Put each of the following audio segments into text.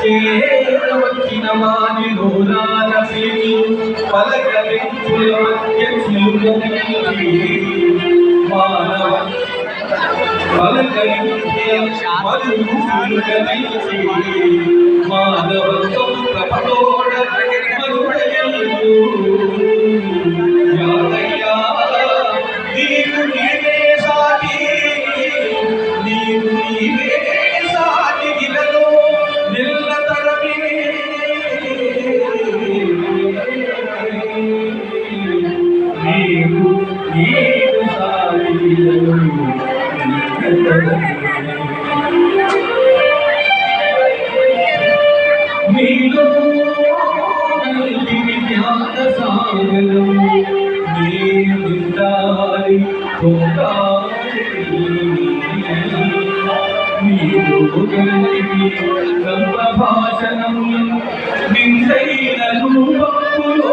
చేరవచ్చిన వారి గోడాల పిలిచి పలకరించుల మధ్య చిలుకరించి మానవ फल करी फल माधव तुम సాగరం నీరుండాలి నీలో కలిగి గంభ భాషణం నిందైన రూపములో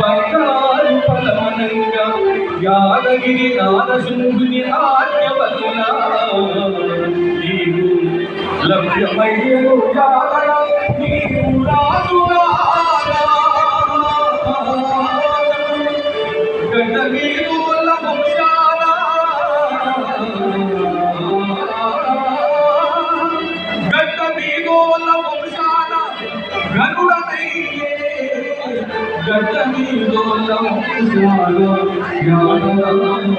బంగారు పదమనంగా యాదగిరి నారసింహుని ఆజ్ఞ వల్ల నీవు లభ్యమయ్యను Jatamiyo Allah Subhanahu Wa Taala.